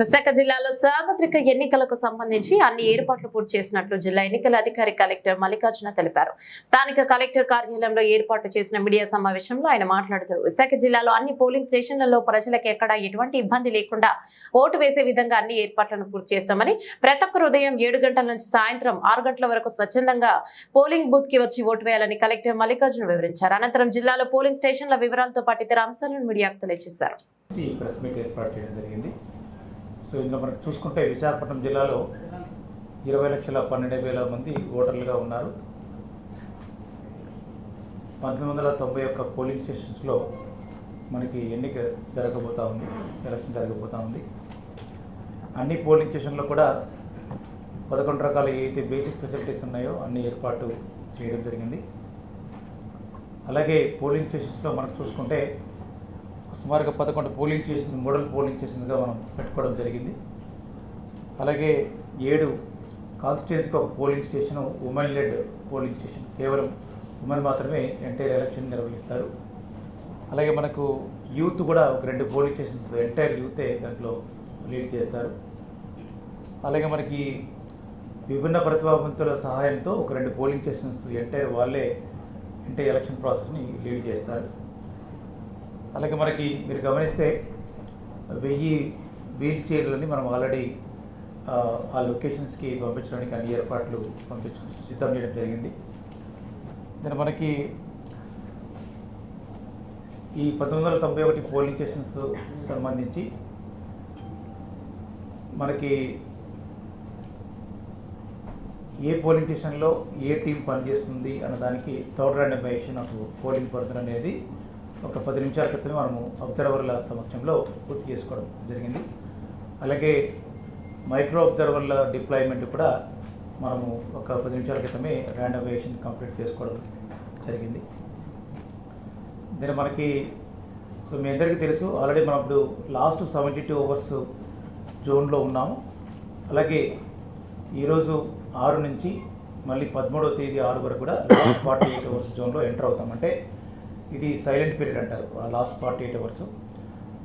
విశాఖ జిల్లాలో సార్వత్రిక ఎన్నికలకు సంబంధించి అన్ని ఏర్పాట్లు పూర్తి చేసినట్లు జిల్లా ఎన్నికల అధికారి కలెక్టర్ మల్లికార్జున తెలిపారు. స్థానిక కలెక్టర్ కార్యాలయంలో ఏర్పాటు చేసిన మీడియా సమావేశంలో ఆయన మాట్లాడుతూ విశాఖ జిల్లాలో అన్ని పోలింగ్ స్టేషన్లలో ప్రజలకు ఎక్కడా ఎటువంటి ఇబ్బంది లేకుండా ఓటు వేసే విధంగా అన్ని ఏర్పాట్లను పూర్తి చేస్తామని ప్రతి ఒక్కరు ఉదయం ఏడు గంటల నుంచి సాయంత్రం ఆరు గంటల వరకు స్వచ్ఛందంగా పోలింగ్ బూత్కి వచ్చి ఓటు వేయాలని కలెక్టర్ మల్లికార్జున వివరించారు. అనంతరం జిల్లాలో పోలింగ్ స్టేషన్ల వివరాలతో పాటు ఇతర అంశాలను మీడియాకు తెలియజేశారు. సో ఇందులో మనకు చూసుకుంటే విశాఖపట్నం జిల్లాలో ఇరవై లక్షల పన్నెండు వేల మంది ఓటర్లుగా ఉన్నారు. పంతొమ్మిది వందల తొంభై ఒక్క పోలింగ్ స్టేషన్స్లో మనకి ఎన్నిక జరగబోతూ ఉంది ఎలక్షన్ జరగబోతూ ఉంది. అన్ని పోలింగ్ స్టేషన్లో కూడా పదకొండు రకాల ఏదైతే బేసిక్ ఫెసిలిటీస్ ఉన్నాయో అన్ని ఏర్పాటు చేయడం జరిగింది. అలాగే పోలింగ్ స్టేషన్స్లో మనం చూసుకుంటే సుమారుగా పదకొండు పోలింగ్ స్టేషన్ మోడల్ పోలింగ్ స్టేషన్గా మనం పెట్టుకోవడం జరిగింది. అలాగే ఏడు కాన్స్టిట్యున్సీకి ఒక polling station women led polling station. కేవలం ఉమెన్ మాత్రమే ఎంటైర్ ఎలక్షన్ నిర్వహిస్తారు. అలాగే మనకు యూత్ కూడా ఒక రెండు పోలింగ్ స్టేషన్స్ ఎంటైర్ యూతే దాంట్లో లీడ్ చేస్తారు. అలాగే మనకి విభిన్న ప్రతిభావంతుల సహాయంతో ఒక రెండు పోలింగ్ స్టేషన్స్ ఎంటైర్ వాళ్ళే ఎంటైర్ ఎలక్షన్ ప్రాసెస్ని లీడ్ చేస్తారు. అలాగే మనకి మీరు గమనిస్తే వెయ్యి వీల్ చైర్లని మనం ఆల్రెడీ ఆ, లొకేషన్స్కి పంపించడానికి అన్ని ఏర్పాట్లు పంపించు సిద్ధం చేయడం జరిగింది. నేను మనకి ఈ పంతొమ్మిది వందల తొంభై ఒకటి పోలింగ్ స్టేషన్స్ సంబంధించి మనకి ఏ పోలింగ్ స్టేషన్లో ఏ టీం పనిచేస్తుంది అన్న దానికి third randomization of polling person అనేది ఒక పది నిమిషాల క్రితమే మనము అబ్జర్వర్ల సమక్షంలో పూర్తి చేసుకోవడం జరిగింది. అలాగే మైక్రో అబ్జర్వర్ల డిప్లాయ్మెంట్ కూడా మనము ఒక పది నిమిషాల క్రితమే ర్యాండమైజేషన్ కంప్లీట్ చేసుకోవడం జరిగింది. దీని మనకి సో మీ అందరికీ తెలుసు ఆల్రెడీ మనం ఇప్పుడు లాస్ట్ సెవెంటీ టూ అవర్స్ జోన్లో ఉన్నాము. అలాగే ఈరోజు ఆరు నుంచి మళ్ళీ పదమూడవ తేదీ ఆరు వరకు కూడా లాస్ట్ ఫార్టీ ఎయిట్ అవర్స్ జోన్లో ఎంటర్ అవుతాం. అంటే ఇది సైలెంట్ పీరియడ్ అంటారు last forty eight hours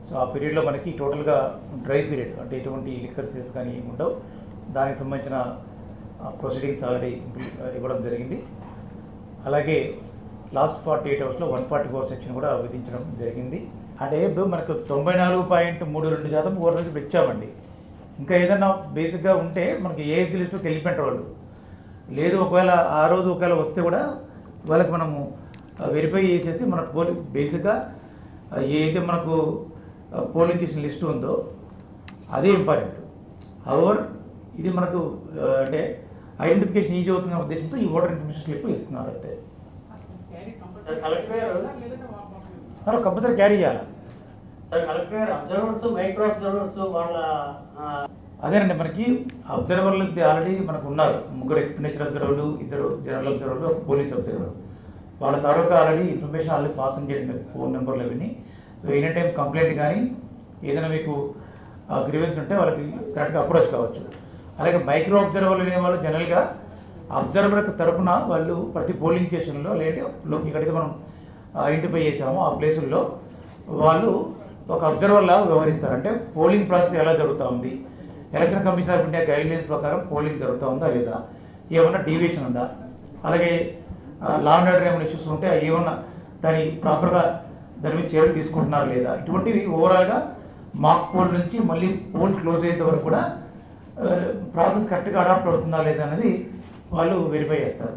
so ఆ పీరియడ్లో మనకి టోటల్గా డ్రై పీరియడ్ అంటే ఎటువంటి లిక్కర్ సేల్స్ కానీ ఏమి ఉండవు. దానికి సంబంధించిన ప్రొసీడింగ్స్ ఆల్రెడీ ఇవ్వడం జరిగింది. అలాగే లాస్ట్ ఫార్టీ ఎయిట్ అవర్స్లో వన్ ఫార్టీ ఫోర్ సెక్షన్ కూడా విధించడం జరిగింది. అంటే ఇప్పుడు మనకు తొంభై నాలుగు పాయింట్ మూడు రెండు శాతం ఓటర్ నుంచి పెంచామండి ఇంకా ఏదైనా బేసిక్గా ఉంటే మనకి ఏజ్ లిస్ట్లోకి వెళ్ళిపోయిన వాళ్ళు లేదు ఒకవేళ ఆ రోజు ఒకవేళ వస్తే కూడా వాళ్ళకి మనము వెరిఫై చేసేసి మన పోలి బేసిక్గా ఏదైతే మనకు పోలింగ్ స్టేషన్ లిస్ట్ ఉందో అదే ఇంపార్టెంట్ అవర్ ఇది మనకు అంటే ఐడెంటిఫికేషన్ ఈజీ అవుతున్న ఉద్దేశంతో ఈ ఓటర్ ఇన్ఫర్మేషన్ స్లిప్ ఇస్తున్నారు అయితే. కంపల్సరీ క్యారీ చేయాలి అదేనండి మనకి అబ్జర్వర్లు ఆల్రెడీ మనకు ఉన్నారు. ముగ్గురు ఎక్స్పెండిచర్ అబ్జర్వర్లు ఇద్దరు జనరల్ అబ్జర్వర్లు ఒక పోలీస్ అబ్జర్వర్ వాళ్ళ తాలూకా ఆల్రెడీ ఇన్ఫర్మేషన్ ఆల్రెడీ పాస్ చేయడం ఫోన్ నెంబర్లు అవన్నీ సో ఎనీ టైం కంప్లైంట్ కానీ ఏదైనా మీకు గ్రీవెన్స్ ఉంటే వాళ్ళకి కరెక్ట్గా అప్రోచ్ కావచ్చు. అలాగే మైక్రో అబ్జర్వర్లు అనే వాళ్ళు జనరల్గా అబ్జర్వర్ తరపున వాళ్ళు ప్రతి పోలింగ్ స్టేషన్లో లేదంటే ఇక్కడైతే మనం ఐడెంటిఫై చేసామో. ఆ ప్లేసుల్లో వాళ్ళు ఒక అబ్జర్వర్లా వ్యవహరిస్తారు. అంటే పోలింగ్ ప్రాసెస్ ఎలా జరుగుతూ ఉంది? Election commission of India guidelines ప్రకారం పోలింగ్ జరుగుతూ ఉందా లేదా? ఏమన్నా డీవియేషన్ ఉందా? అలాగే లా అండ్ ఆర్డర్ ఏమైనా ఇష్యూస్ ఉంటే ఏమన్నా దాని ప్రాపర్గా దాని మీద చర్యలు తీసుకుంటున్నారా లేదా? ఇటువంటివి ఓవరాల్గా మాక్ పోల్ నుంచి మళ్ళీ పోల్ క్లోజ్ అయ్యేంత వరకు కూడా ప్రాసెస్ కరెక్ట్గా అడాప్ట్ అవుతుందా లేదా అనేది వాళ్ళు వెరిఫై చేస్తారు.